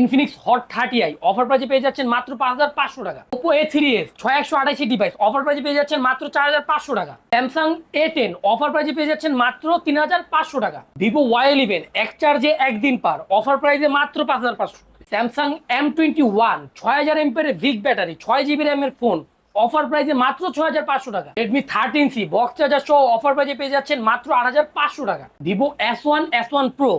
Infinix Hot thirty i offer প্রাইজে পেয়ে যাচ্ছেন মাত্র পাঁচ হাজার পাঁচশো টাকা। ওপো এ থ্রি এস ছয় একশো আঠাশি ডিভাইস অফার প্রাইজে পেয়ে যাচ্ছেন মাত্র চার হাজার পাঁচশো টাকা। স্যামসাং এ টেন অফার প্রাইজে পেয়ে যাচ্ছেন মাত্র তিন হাজার পাঁচশো টাকা। ভিভো ওয়াই ইলেভেন এক চার্জে একদিন পার অফার প্রাইজে মাত্র পাঁচ হাজার পাঁচশো স্যামসাং এম টোয়েন্টি ওয়ান ছয় হাজার এমপের ভিক ব্যাটারি ছয় জিবি র্যামের ফোন অফার প্রাইজে মাত্র ছয় হাজার পাঁচশো টাকা। Redmi thirteen C box charger সহ অফার প্রাইজে পেয়ে যাচ্ছেন মাত্র আট হাজার পাঁচশো টাকা। Vivo S one S one Pro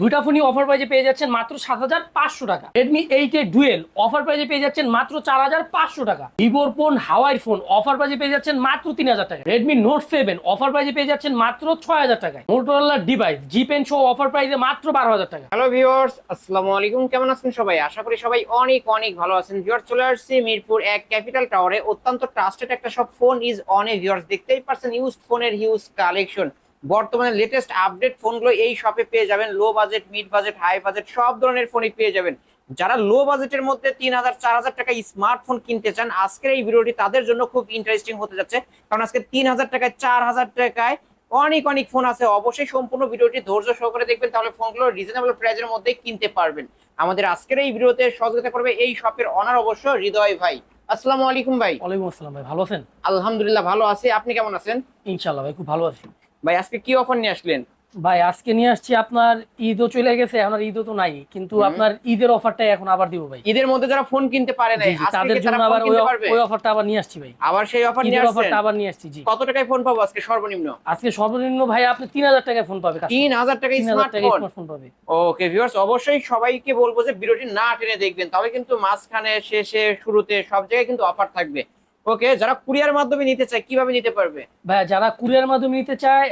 দুইটা ফোনই অফার প্রাইজে পেয়ে যাচ্ছেন মাত্র সাত হাজার পাঁচশো টাকা। রেডমি এইট এর ডুয়েল অফার প্রাইজে পেয়ে যাচ্ছেন মাত্র চার হাজার পাঁচশো টাকা। ভিভোর ফোন হাওয়াই ফোন অফার প্রাইজে পেয়ে যাচ্ছেন মাত্র তিন হাজার টাকা। রেডমি নোট সেভেন অফার প্রাইজে পেয়ে যাচ্ছেন মাত্র ছয় হাজার টাকায় মোটরোলার ডিভাইস জি পেন সহ অফার প্রাইজে মাত্র বারো হাজার টাকা। হ্যালো ভিউয়ার্স আসসালামু আলাইকুম। কেমন আছেন সবাই? আশা করি সবাই অনেক অনেক ভালো আছেন। ভিউয়ার্স চলে আসছি মিরপুর এক ক্যাপিটাল টাওয়ারে অত্যন্ত ট্রাস্টেড একটা সব ফোন ইজ অন এ ভিউয়ার্স দেখতেই পারছেন ইউজ ফোনের হিউজ কালেকশন বর্তমানে লেটেস্ট আপডেট ফোনগুলো এই শপে পেয়ে যাবেন। Low budget mid budget high budget সব ধরনের ফোনই পেয়ে যাবেন। যারা লো বাজেটের মধ্যে তিন হাজার চার হাজার টাকা স্মার্টফোন কিনতে চান আজকের এই ভিডিওটি তাদের জন্য খুব ইন্টারেস্টিং হতে যাচ্ছে। কারণ আজকে তিন হাজার টাকায় চার হাজার টাকায় অনেক অনেক ফোন আছে। অবশ্যই সম্পূর্ণ ভিডিওটি ধৈর্য সহকারে দেখবেন তাহলে ফোনগুলো রিজনেবল প্রাইসের মধ্যে কিনতে পারবেন। আমাদের আজকের এই ভিডিওতে সহযোগিতা করবে এই শপের অনার অবশ্য হৃদয় ভাই। আসসালামু আলাইকুম ভাই। ওয়ালাইকুম আসসালাম ভাই ভালো আছেন? আলহামদুলিল্লাহ ভালো আছি। আপনি কেমন আছেন? ইনশাল্লাহ ভাই খুব ভালো আছি। ভাই আজকে কি অফার নিয়ে আসলেন? ভাই আজকে নিয়ে আসছি আপনার ঈদও চলে গেছে এখন ঈদও তো নাই। কিন্তু আপনার ঈদের অফারটাই এখন আবার দিব ভাই। ঈদের মধ্যে যারা ফোন কিনতে পারে নাই তাদের জন্য আবার ওই ওই অফারটা আবার নিয়ে আসছি ভাই। আবার সেই অফার নিয়ে অফারটা আবার নিয়ে আসছি জি। কত টাকায় ফোন পাবো আজকে সর্বনিম্ন? আজকে সর্বনিম্ন ভাই আপনি তিন হাজার টাকায় ফোন পাবে তিন হাজার টাকা তিন হাজার টাকায় স্মার্টফোন স্মার্টফোন পাবে। ওকে ভিউয়ার্স অবশ্যই সবাইকে বলব যে ভিডিওটি না টেনে দেখবেন তবে কিন্তু মাঝখানে শেষে শুরুতে সব জায়গায় কিন্তু অফার থাকবে। ওকে যারা কুরিয়ার মাধ্যমে নিতে চায় কীভাবে নিতে পারবে? ভাই যারা কুরিয়ার মাধ্যমে নিতে চায়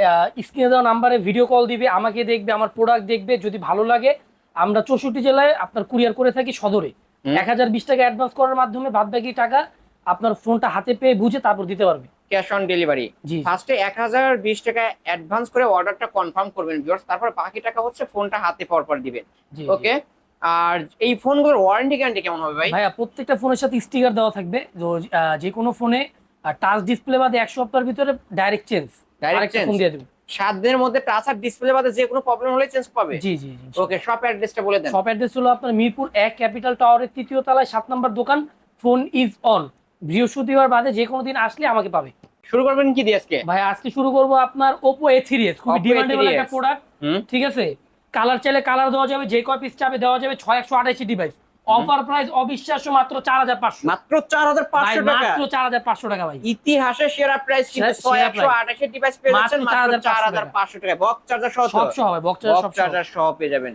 স্ক্রিনে দেওয়া নাম্বারে ভিডিও কল দিবে আমাকে দেখবে আমার প্রোডাক্ট দেখবে যদি ভালো লাগে আমরা চৌষট্টি জেলায় আপনার কুরিয়ার করে থাকি সদরে। এক হাজার বিশ টাকা অ্যাডভান্স করার মাধ্যমে বাদ বাকি টাকা আপনার ফোনটা হাতে পেয়ে বুঝে তারপর দিতে পারবে। ক্যাশ অন ডেলিভারি জি। ফার্স্টে এক হাজার বিশ টাকা অ্যাডভান্স করে অর্ডারটা কনফার্ম করবেন তারপর বাকি টাকা হচ্ছে ফোনটা হাতে পর পর দিবেন। ওকে আর এই ফোনগুলোর ওয়ারেন্টি গ্যারান্টি কেমন হবে ভাই? ভাইয়া প্রত্যেকটা ফোনের সাথে স্টিকার দেওয়া থাকবে। যে কোনো ফোনে টাচ ডিসপ্লে বাদে এক সপ্তাহের ভিতরে ডাইরেক্ট চেঞ্জ ডাইরেক্ট ফোন দিয়ে দেবো। সাত দিনের মধ্যে টাচ আর ডিসপ্লে বাদে যে কোনো প্রবলেম হলে চেঞ্জ পাবে? জি জি জি ওকে শপ অ্যাড্রেসটা বলে দেন। শপ অ্যাড্রেস হলো আপনার মিরপুর এক ক্যাপিটাল টাওয়ারের তৃতীয় তলায় সাত নম্বর দোকান ফোন ইজ অন বৃহস্পতিবার বাদে যে কোনো দিন আসলে আমাকে পাবে। শুরু করবেন কি দিয়ে আজকে? ভাই আজকে শুরু করব আপনার থ্রি এস খুবই ডিমান্ডেবল একটা প্রোডাক্ট ঠিক আছে? কালার চাইলে কালার দেওয়া যাবে যে কয় পিস চাবে দেওয়া যাবে ছয় একশো আঠাশি ডিভাইস অফার প্রাইস অবিশ্বাস্য মাত্র চার হাজার পাঁচশো। মাত্র চার হাজার পাঁচশো টাকা। মাত্র চার হাজার পাঁচশো টাকা ভাই। ইতিহাসের সেরা প্রাইস কিন্তু ছয় একশো আঠাশি ডিভাইস পেয়ে যাচ্ছেন মাত্র মাত্র 4,500 চার হাজার পাঁচশো টাকা। বক্স চার্জার সহ সব সহ বক্স চার্জার সহ পেয়ে যাবেন।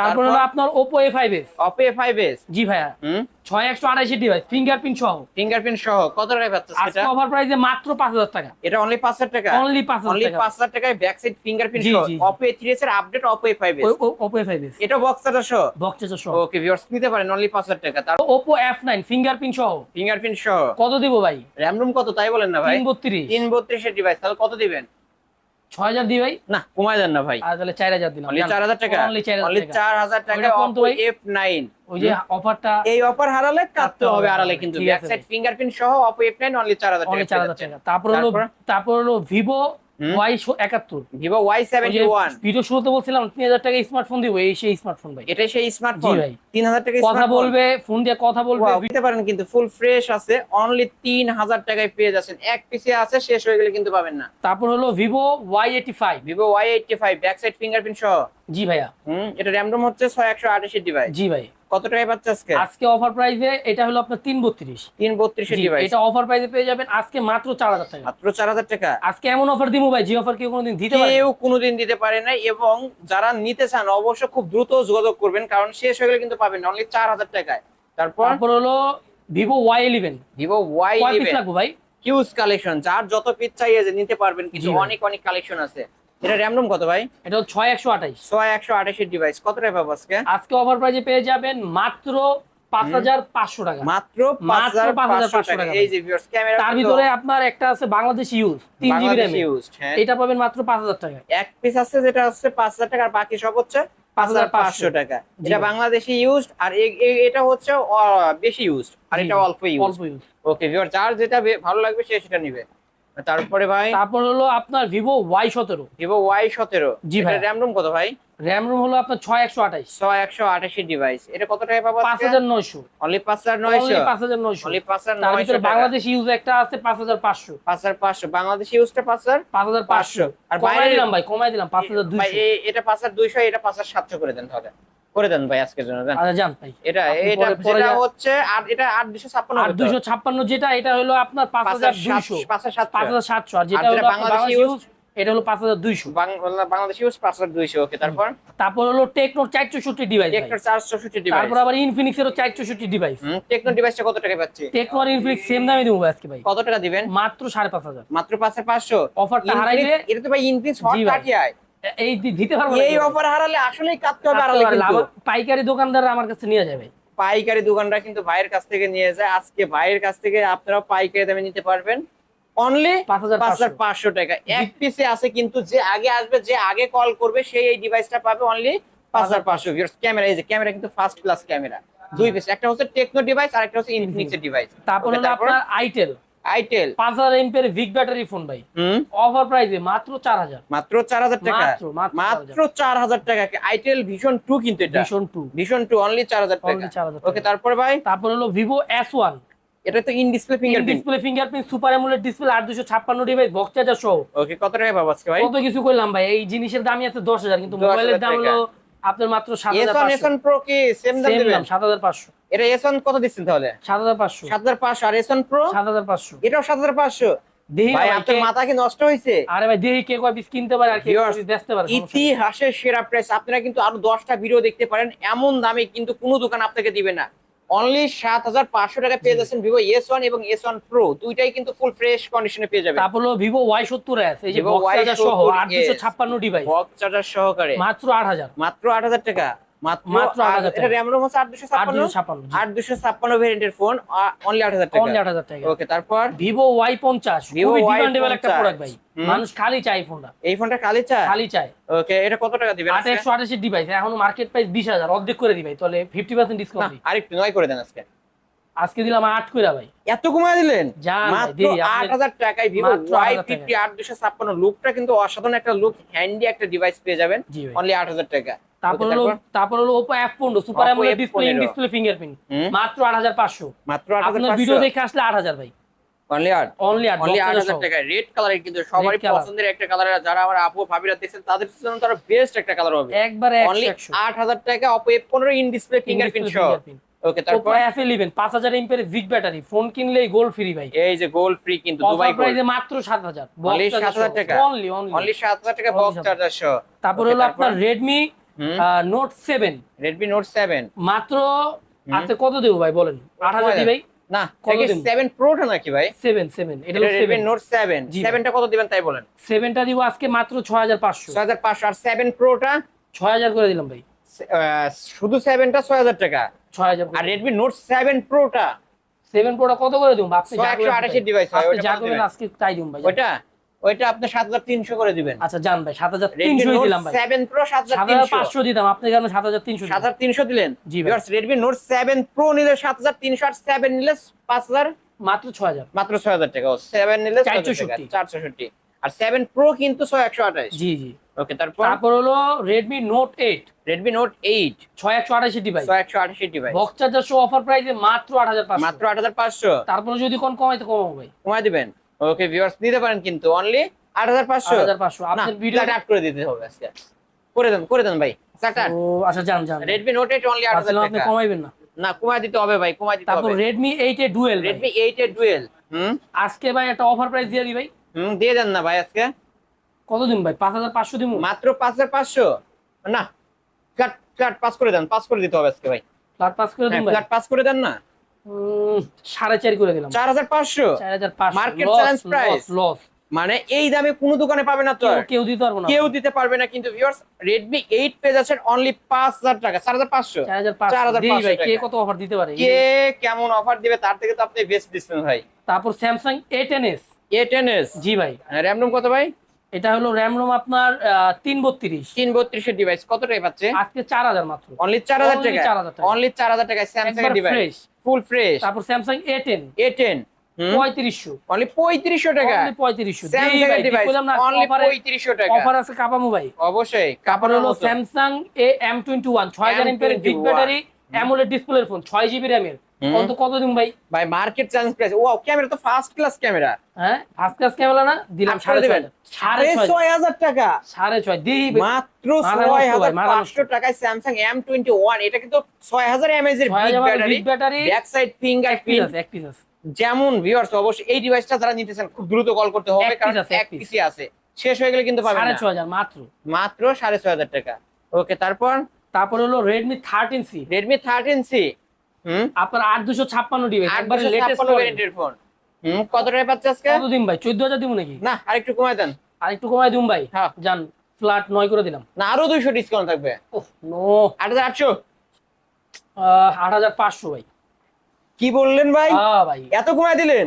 তারপর হলো আপনার এ ফাইভ এস অপে জি ভাইয়া। হুম? ছয় একশো আঠাশি ডিভাইস ফিঙ্গারপ্রিন্ট সহ। ফিঙ্গারপ্রিন্ট সহ। কত টাকায় পাচ্ছেন আজকে এটা অফার প্রাইসে মাত্র পাঁচ হাজার টাকা। এটা অনলি পাঁচ হাজার টাকা? অনলি পাঁচ অনলি হাজার টাকা। পাঁচ হাজার টাকায় ব্যাক সাইড ফিঙ্গারপ্রিন্ট সহ। থ্রি এস এর update S Oppo A five এটা বক্স চার্জার সহ? বক্স সহ। ওকে ভিউয়ার্স নিতে পারেন অনলি পাঁচ হাজার টাকা। তার এফ নাইন ফিঙ্গারপ্রিন্ট সহ। ফিঙ্গারপ্রিন্ট সহ। কত দিব ভাই? র্যাম রুম কত? তাই বলেন না ভাই। তিন বত্রিশ তিন বত্রিশের ডিভাইস তাহলে কত দিবেন? ছয় হাজার দিই ভাই? না কমায় দেন না ভাই। আর তাহলে চার হাজার দিলাম। অনলি চার হাজার টাকা। অনলি চার অনলি হাজার টাকা টাকা ভাই? নাইন ওই যে অফারটা এই অফার হারালে কাটতে হবে হারালে কিন্তু ব্যাক সাইড ফিঙ্গারপ্রিন্ট সহ অপো এফ নাইন অনলি চার হাজার অনলি চার হাজার টাকা। তারপর হলো তারপর? হলো ভিভো হুম? ওয়াই একাত্তর। Vivo Y seventy one video শুরুতে বলছিলাম তিন হাজার টাকা স্মার্টফোন দিব এই সেই স্মার্টফোন ভাই। এটাই সেই স্মার্টফোন ভাই। তিন হাজার টাকা কথা বলবে ফোন দিয়ে কথা বলবে দিতে পারেন কিন্তু ফুল ফ্রেশ আছে অনলি তিন হাজার টাকায় পেয়ে যাচ্ছেন। এক পিসে আছে শেষ হয়ে গেলে কিন্তু পাবেন না। তারপর হলো Vivo Y eighty five Vivo Y eighty five back side fingerprint সহ। জি ভাইয়া। হুম এটা র্যাম রোম হচ্ছে ছয় একশো আঠাশের ডিভাইস জি ভাই। কত টাকায় পাচ্ছে আজকে? আজকে অফার প্রাইসে এটা হলো আপনার তিন বত্রিশ তিন বত্রিশের ডিভাইস এটা অফার প্রাইসে পেয়ে যাবেন আজকে মাত্র চার হাজার টাকা। মাত্র চার হাজার টাকা। আজকে এমন অফার দিব ভাই যে অফার কেউ কোনোদিন দিতে পারে কেউ কোনোদিন দিতে পারে না এবং যারা নিতে চান অবশ্য খুব দ্রুত যোগাযোগ করবেন কারণ শেষ হয়ে গেলে কিন্তু পাবেন অনলি চার হাজার টাকায়। তারপর? তারপর হলো Vivo Y eleven Vivo Y কয় পিস লাগবে ভাই? হিউজ কালেকশন যার যত পিস চাইয়ে যে নিতে পারবেন ভাই। অনেক অনেক কালেকশন আছে। এটা র্যাম রোম কত ভাই? এটা হলো ছয় একশো আঠাইশ। ছয় একশো আঠাশের ডিভাইস কত টাকা পাবো আজকে? আজকে অফার প্রাইজে পেয়ে যাবেন মাত্র পাঁচ হাজার পাঁচশো টাকা। মাত্র পাঁচ হাজার 5,500 পাঁচশো টাকা। এই যে ভিউয়ার্স ক্যামেরা তার ভিতরে আপনার একটা আছে বাংলাদেশ ইউজ তিন জিবি র্যাম ইউজড হ্যাঁ। এটা পাবেন মাত্র পাঁচ হাজার টাকা। এক পিস আছে যেটা হচ্ছে পাঁচ হাজার টাকা আর বাকি সব হচ্ছে পাঁচ হাজার পাঁচশো টাকা। এটা। বাংলাদেশি ইউজড আর এটা হচ্ছে বেশি ইউজড আর এটা অল্প ইউজ অল্প ইউজ ওকে ভিউয়ার যার যেটা ভালো লাগবে সে সেটা নিবে। তারপরে ভাই তারপর হলো আপনার ভিভো ওয়াই সতেরো ভিভো ওয়াই সতেরো জি ভাই। র্যাম রুম কত ভাই র্যাম রুম হলো আপনার ছয় একশো আঠাশ ছয় একশো আঠাশি ডিভাইস এটা কত টাকা পাবো পাঁচ হাজার নয়শো অনলি পাঁচ হাজার নয়শো পাঁচ হাজার নয়শো অনলি পাঁচ হাজার নয়শো বাংলাদেশ ইউজ একটা আছে পাঁচ হাজার পাঁচশো পাঁচ হাজার পাঁচশো বাংলাদেশ ইউজটা পাঁচ হাজার পাঁচ হাজার পাঁচশো। আর কমাই দিলাম ভাই কমাই দিলাম পাঁচ হাজার দুইশো এটা পাঁচ হাজার দুইশো এটা পাঁচ হাজার সাতশো করে দেন তাহলে করে দেন ভাই আজকের জন্য আচ্ছা জান ভাই। এটা এটা যেটা হচ্ছে আর এটা আট দুশো ছাপ্পান্ন আর দুইশো ছাপ্পান্ন যেটা এটা হলো আপনার পাঁচ হাজার দুইশো। পাঁচ হাজার সাতশো। পাঁচ হাজার সাতশো আর যেটা হলো বাংলাদেশ ইউজ, এটা হলো পাঁচ হাজার দুইশো। বাং- বাংলাদেশ ইউজ পাঁচ হাজার দুইশো ওকে তারপর? তারপর হলো টেকনো চার চৌষট্টি ডিভাইস টেকনোর চারশো চৌষট্টি ডিভাইস তারপর আবার ইনফিনিক্স এরও চার চৌষট্টি ডিভাইস টেকনো ডিভাইসটা কত টাকা পাচ্ছি? টেকনো আর ইনফিনিক্স সেম দামে দেবো আজকে ভাই। কত টাকা দিবেন? মাত্র সাড়ে পাঁচ হাজার। মাত্র পাঁচ হাজার পাঁচশো অফারটা হারাইলে এটা তো ভাই ইনক্রিজ হট জি ভাই। থার্টি আয় এ- এই দিতে পারব এই অফার হারালে আসলেই কাটতে হবে হারালে কিন্তু। পাইকারি দোকানদাররা আমার কাছে নিয়ে যাবে। পাইকারি দোকানরা কিন্তু ভাইয়ের কাছ থেকে নিয়ে যায়। আজকে ভাইয়ের কাছ থেকে আপনারা পাইকারি দামে নিতে পারবেন। অনলি পাঁচ হাজার পাঁচ হাজার পাঁচশো। পাঁচশো টাকা। এক পিসে আছে কিন্তু যে আগে আসবে যে আগে কল করবে সেই এই ডিভাইসটা পাবে অনলি পাঁচ হাজার পাঁচশো। ক্যামেরা এই যে ক্যামেরা কিন্তু ফার্স্ট ক্লাস ক্যামেরা দুই পিস একটা হচ্ছে টেকনো ডিভাইস আর একটা হচ্ছে ইনফিনিক্সের ডিভাইস তারপর আপনার আইটেল আইটেল। পাঁচ হাজার এমপের ভিক ব্যাটারি ফোন ভাই। অফার প্রাইসে মাত্র চার হাজার। মাত্র চার হাজার টাকা। মাত্র, মাত্র মাত্র চার হাজার। টাকা। আইটেল ভিশন টু কিন্তু এটা। ভীষণ টু ভিশন টু অনলি চার হাজার টাকা। Only 4,000 ওকে। তারপর ভাই? তারপর হলো ভিভো এস ওয়ান এটা তো in display fingerprint display fingerprint super AMOLED display আট দুশো ছাপ্পান্ন ডিভাইস বক্স চার্জার সহ। ওকে কত টাকা পাবো আজকে ভাই? কত কিছু করলাম ভাই? এই জিনিসের দামই আছে দশ হাজার কিন্তু মোবাইলের দাম হলো আপনার মাত্র সাত হাজার পাঁচশো। প্রো কি সেম দাম দিবেন? দাম সাত হাজার পাঁচশো। এটা এসন কত দিচ্ছেন তাহলে? সাত হাজার পাঁচশো। সাত হাজার পাঁচশো। আর এসন প্রো সাত হাজার পাঁচশো। এটাও সাত হাজার পাঁচশো। দেখি না ভাই ভাই, আপনার মাথা কি নষ্ট হয়েছে আরে ভাই দেখি কে কয় পিস কিনতে পারে আর কে বেচতে পারে ইতিহাসের সেরা প্রাইস আপনারা কিন্তু আরও দশটা ভিডিও দেখতে পারেন। এমন দামে কিন্তু কোনো দোকান আপনাকে দিবে না। অনলি সাত হাজার পাঁচশো টাকা পেয়ে যাচ্ছেন ভিভো এস ওয়ান এবং এস ওয়ান প্রো দুইটাই কিন্তু ফুল ফ্রেশ কন্ডিশনে পেয়ে যাবেন। তারপর হলো ভিভো ওয়াই সত্তর এস এই যে বক্স চার্জার সহ আট দুশো ছাপ্পান্ন ডিভাইস বক্স চার্জার সহকারে। মাত্র আট হাজার মাত্র আট হাজার টাকা। মাত্র মাত্র আট- 8,000 এটা হচ্ছে ভেরিয়েন্টের ফোন অনলি টাকা। অনলি টাকা। ওকে তারপর? খুবই ডিমান্ডেবল একটা প্রোডাক্ট ভাই। মানুষ খালি চাই ফোনটা এই ফোনটা খালি চায়? খালি চায়। ওকে এটা কত টাকা দিবেন আট আজকে? একশো আঠাশের ডিভাইস এখন মার্কেট প্রাইস বিশ হাজার অর্ধেক করে দিবাই তাহলে ফিফটি পার্সেন্ট না, ডিসকাউন্ট আরেকটু নয় করে দেন আজকে। আজকে দিলাম আট করে ভাই। এত কমায় দিলেন? মাত্র আট হাজার টাকায় ভিভো মাত্র ওয়াই ফিফটি আট দুশো ছাপ্পান্ন লুকটা কিন্তু অসাধারণ একটা লুক হ্যান্ডি একটা ডিভাইস পেয়ে যাবেন। অনলি আট হাজার টাকা। তারপর হলো তারপর? হলো ওপো এফ পনেরো super AMOLED display in display fingerprint মাত্র আট হাজার পাঁচশো। মাত্র আপনার ভিডিও দেখে আসলে আট হাজার ভাই। অনলি আট? অনলি আট অনলি আট হাজার সহ। টাকা রেড কালারের কিন্তু সবারই পছন্দের একটা কালার যারা আমার আপু ভাবিরা দেখছেন তাদের জন্য তারা বেস্ট একটা কালার হবে। একবারে অনলি আট হাজার টাকা অপো এফ পনেরো ইন ডিসপ্লে ফিঙ্গারপ্রিন্ট সহ। ওকে তারপর? এফ ভিক ব্যাটারি ফোন কিনলেই গোল্ড ফ্রি ভাই। এই যে গোল্ড ফ্রি কিন্তু দুবাই প্রাইসে মাত্র সাত হাজার। 7,000 টাকা? অনলি অনলি বক্স চার্জার সহ। তারপর হলো আপনার মাত্র আছে কত দেবো ভাই বলেন? দিই ভাই? না কত প্রোটা নাকি ভাই? সেভেন সেভেন এটা হলো নোট কত দিবেন তাই বলেন? সেভেনটা দিব আজকে মাত্র আর সেভেন প্রোটা ছয় হাজার করে দিলাম ভাই। শুধু সেভেনটা ছয় হাজার টাকা। ছয় হাজার আর রেডমি নোট সেভেন প্রোটা সেভেন প্রোটা কত করে দিব? আপনি একশো করবেন আঠাশি তাই। ডিভাইস হয় ওইটা যা করবেন আজকে তাই দিন ভাই ওইটা ওইটা আপনি সাত হাজার তিনশো করে দিবেন। আচ্ছা জান ভাই সাত হাজার রেডমি তিনশো নোট দিলাম ভাই। সেভেন প্রো সাত সাত হাজার হাজার তিনশো। পাঁচশো দিতাম আপনি কেন সাত হাজার তিনশো সাত হাজার তিনশো দিলেন। জি ভাই। রেডমি নোট সেভেন প্রো নিলে সাত হাজার তিনশো আর সেভেন নিলে পাঁচ হাজার মাত্র ছয় হাজার। মাত্র ছয় হাজার টাকা। সেভেন নিলে চারশোষট্টি। চারশোষট্টি আর সেভেন প্রো কিন্তু ছয় একশো আঠাশ। জি জি। ওকে তারপর? তারপর হলো এইট রেডমি নোট এইট ছয় একশো আঠাশি ডিভাইস ছয় একশো আঠাশি ডিভাইস বক্স চার্জার সহ অফার প্রাইসে মাত্র আট হাজার পাঁচশো। মাত্র আট হাজার পাঁচশো। তারপরে যদি কোন কমাইতে কমাবো ভাই। কমাই দিবেন। ওকে ভিউয়ার্স নিতে পারেন কিন্তু অনলি আট হাজার আট পাঁচশো হাজার পাঁচশো। না আপনার ভিডিও আট করে দিতে হবে আজকে। করে দেন করে দেন ভাই। আট ও আচ্ছা জান জান রেডমি নোট এইট অনলি আট হাজার ভাবছিলাম আপনি কমাইবেন না। না কমায় দিতে হবে ভাই কমাই দিতে হবে। তারপর Redmi eight A dual Redmi eight A dual হুম? আজকে ভাই একটা অফার প্রাইস দিয়ে দিই ভাই। হুম দিয়ে দেন না ভাই আজকে। কত দিন ভাই? পাঁচ হাজার পাঁচশো দিব মাত্র পাঁচ হাজার পাঁচশো? না ফ্ল্যাট ফ্ল্যাট পাস করে দেন পাস করে দিতে হবে আজকে ভাই। ফ্ল্যাট পাস করে দিন ফ্ল্যাট পাস করে দেন না। সাড়ে চার করে দিলাম। চার হাজার পাঁচশো? চার হাজার পাঁচশো। Market Loss, challenge loss, মানে এই দামে কোনো দোকানে পাবে না তো কেউ- দিতে পারব না। কেউ দিতে পারবে না কিন্তু ভিউয়ার্স পেজ আছে অনলি টাকা চার হাজার পাঁচশো। চার হাজার পাঁচশো। 4,500 ভাই কে কত অফার দিতে পারে? কে কেমন অফার দিবে তার থেকে তো আপনি বেস্ট দিচ্ছেন ভাই। তারপর Samsung A ten S A ten S জি ভাই। র্যাম রুম কত ভাই? এটা হলো র্যাম রোম আপনার আহ, তিন বত্রিশ। তিন বত্রিশের ডিভাইস কত টাকা পাচ্ছে? আজকে চার হাজার মাত্র। অনলি চার হাজার টাকা 4,000 টাকা। অনলি চার হাজার টাকা স্যামসাং একবার ডিভাইস ফুল ফ্রেশ তারপর এ টেন পঁয়ত্রিশশো। অনলি পঁয়ত্রিশশো টাকা। ভাই অবশ্যই। তারপর হলো Samsung A M twenty one ছয় হাজার এমপের বিগ ব্যাটারি অ্যামোলেড ডিসপ্লের ফোন ছয় জিবি র্যামের। কত কত দিন ভাই? ভাই মার্কেট চ্যালেঞ্জ প্রাইস ও ক্যামেরা তো ফার্স্ট ক্লাস ক্যামেরা হ্যাঁ ফার্স্ট ক্লাস ক্যামেরা না? দিলাম সাড়ে দিবেন? সাড়ে ছয়। হাজার টাকা। সাড়ে ছয়। দিই মাত্র ছয় হাজার পাঁচশো টাকায় স্যামসাং এম টোয়েন্টি ওয়ান এটা কিন্তু ছয় হাজার এমএজ এর big battery battery back side fingerprint আছে এক পিস আছে। যেমন ভিউয়ার্স অবশ্যই এই ডিভাইসটা যারা নিতেছেন খুব দ্রুত কল করতে হবে কারণ এক পিসি আছে। শেষ হয়ে গেলে কিন্তু পাবেন সাড়ে না। ছয় হাজার মাত্র। মাত্র সাড়ে ছয় হাজার টাকা। ওকে তারপর? তারপর হলো Redmi thirteen C Redmi thirteen C হুম? আপনার আট দুশো ছাপ্পান্ন ডিভাইস একবারে লেটেস্ট ফোন হুম কত টাকা পাচ্ছে আজকে? ভাই? চোদ্দ হাজার দিব নাকি? না আরেকটু কমায় দেন। আরেকটু কমায় দিন ভাই। হ্যাঁ। যান ফ্ল্যাট নয় করে দিলাম। না আরও দুইশো ডিসকাউন্ট থাকবে। ওহ নো আট হাজার আটশো। আট হাজার পাঁচশো ভাই। কি বললেন ভাই? এত কমায় দিলেন।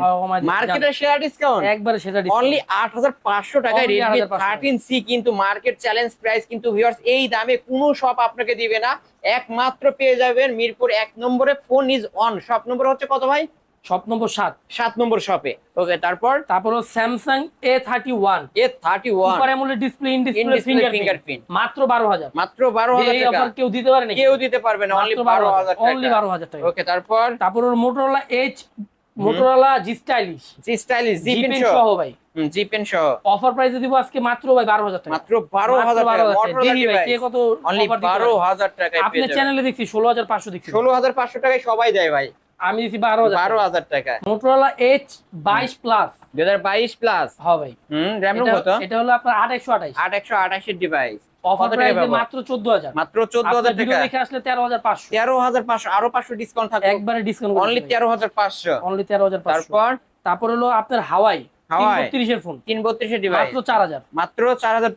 মার্কেটের সেরা ডিসকাউন্ট একবারে সেটা অনলি আট হাজার পাঁচশো টাকায় Only রেডমি 8,500 সি কিন্তু মার্কেট চ্যালেঞ্জ প্রাইস কিন্তু ভিউয়ার্স এই দামে কোনো শপ আপনাকে দিবে না। একমাত্র পেয়ে যাবেন মিরপুর এক নম্বরে ফোন ইজ অন শপ নম্বর হচ্ছে কত ভাই? শপ নম্বর সাত। সাত নম্বর শপে ওকে তারপর? তারপর Samsung A thirty one A thirty one display in display fingerprint মাত্র বারো হাজার। মাত্র বারো হাজার অফার কেউ দিতে পারে নাকি? কেউ দিতে পারবে না অনলি বারো হাজার। অনলি টাকা। বারো হাজার টাকা। ওকে তারপর? তারপর হলো Motorola H Motorola G stylish G stylish G pen সহ ভাই। জি পেন সহ। অফার প্রাইসে দিব আজকে মাত্র ভাই বারো হাজার টাকা। মাত্র বারো হাজার টাকা। Motorola দেখি ভাই কে কত অনলি offer দিতে বারো পারে। হাজার টাকায় আপনার চ্যানেলে দেখছি ষোলো হাজার পাঁচশো দেখছি। ষোলো হাজার পাঁচশো টাকায় সবাই দেয় ভাই। আমি দিছি বারো বারো হাজার টাকা। মোটরোলা এইচ বাইশ প্লাস দুই হাজার বাইশ প্লাস হবে হম র্যাম এটা- কত? এটা হলো আপনার আট একশো আঠাইশ আট একশো ডিভাইস অফার মাত্র চোদ্দ হাজার। মাত্র টাকা। দেখে আসলে তেরো হাজার পাঁচশো। তেরো হাজার পাঁচশো আরও পাঁচশো ডিসকাউন্ট থাকবে। একবারে ডিসকাউন্ট অনলি তেরো হাজার পাঁচশো। অনলি তেরো হাজার পাঁচশো। তারপর? তারপর হলো আপনার হাওয়াই ফোন তিন বত্রিশের ডিভাইস মাত্র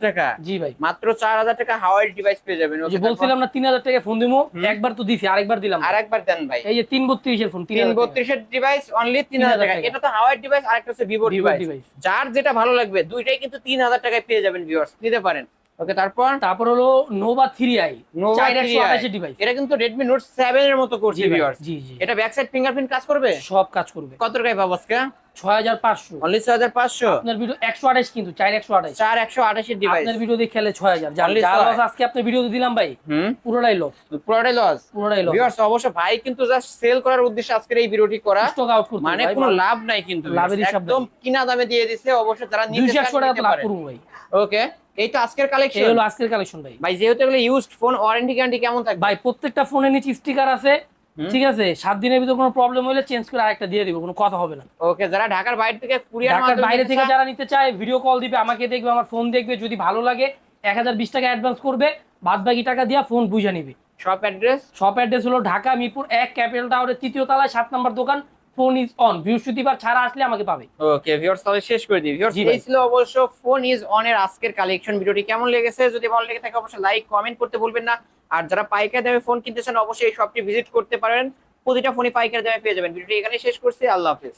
টাকা? জি ভাই। মাত্র চার হাজার টাকা হাওয়াই ডিভাইস পেয়ে যাবেন। বলছিলাম না তিন হাজার টাকা ফোন দিবো একবার তো দিছি আরেকবার দিলাম। আরেকবার দেন ভাই। এই যে ফোন ডিভাইস অনলি তিন হাজার টাকা। এটা তো ডিভাইস আরেকটা হচ্ছে ভিভো ডিভাইস যার যেটা ভালো লাগবে দুইটাই কিন্তু তিন হাজার টাকায় পেয়ে যাবেন ভিউয়ার্স নিতে পারেন। ওকে তারপর? তারপর হলো নোভা থ্রি আই চার একশো 3i ডিভাইস এটা কিন্তু রেডমি নোট সেভেন এর মতো করছে ভিউয়ার্স জি জি। এটা ব্যাক সাইড ফিঙ্গারপ্রিন্ট কাজ করবে? সব কাজ করবে। কত টাকায় পাবো আজকে? ছয় হাজার পাঁচশো। অনলি ছয় হাজার পাঁচশো? আপনার ভিডিও একশো আঠাশ কিন্তু চার একশো আঠাশ। চার একশো আঠাশের ডিভাইস আপনার ভিডিও দেখে খেলে ছয় হাজার। Only যা লস আজকে আপনার ভিডিও দিলাম ভাই পুরোটাই লস পুরোটাই লস পুরোটাই লস ভিউয়ার্স অবশ্য ভাই কিন্তু জাস্ট সেল করার উদ্দেশ্যে আজকের এই ভিডিওটি করা। স্টক আউট করতে মানে কোনো লাভ নাই কিন্তু লাভের একদম কিনা দামে দিয়ে দিছে। অবশ্য যারা নিতে চান একশো টাকা লাভ করব ভাই। ওকে এই তো আজকের এই কালেকশন হলো আজকের কালেকশন ভাই। ভাই যেহেতু এগুলো ইউজড ফোন ওয়ারেন্টি গ্যারান্টি কেমন থাকবে? ভাই প্রত্যেকটা ফোনের নিচে স্টিকার আছে ঠিক আছে? সাত দিনের ভিতর কোনো প্রবলেম হলে চেঞ্জ করে আরেকটা দিয়ে দিব কোনো কথা হবে না। ওকে যারা ঢাকার বাইরে থেকে কুরিয়ার ঢাকার বাইরে থেকে যারা নিতে চায় ভিডিও কল দিবে আমাকে দেখবে আমার ফোন দেখবে যদি ভালো লাগে এক হাজার বিশ টাকা অ্যাডভান্স করবে বাদ বাকি টাকা দিয়া ফোন বুঝে নিবে। শপ অ্যাড্রেস শপ অ্যাড্রেস হলো ঢাকা মিরপুর এক ক্যাপিটাল টাওয়ারের তৃতীয় তলায় সাত নম্বর দোকান ফোন ইজ অন বৃহস্পতিবার ছাড়া আসলে আমাকে পাবে। ওকে ভিউয়ার্স তাহলে শেষ করে দিই। ভিউয়ার্স জি এই ছিল অবশ্য ফোন ইজ অন এর আজকের কালেকশন ভিডিওটি কেমন লেগেছে? যদি ভালো লেগে থাকে অবশ্যই লাইক কমেন্ট করতে ভুলবেন না। আর যারা পাইকার দামে ফোন কিনতে চান অবশ্যই এই শপটি ভিজিট করতে পারেন। প্রতিটা ফোনই পাইকার দামে পেয়ে যাবেন। ভিডিওটি এখানে শেষ করছি। আল্লাহ হাফেজ।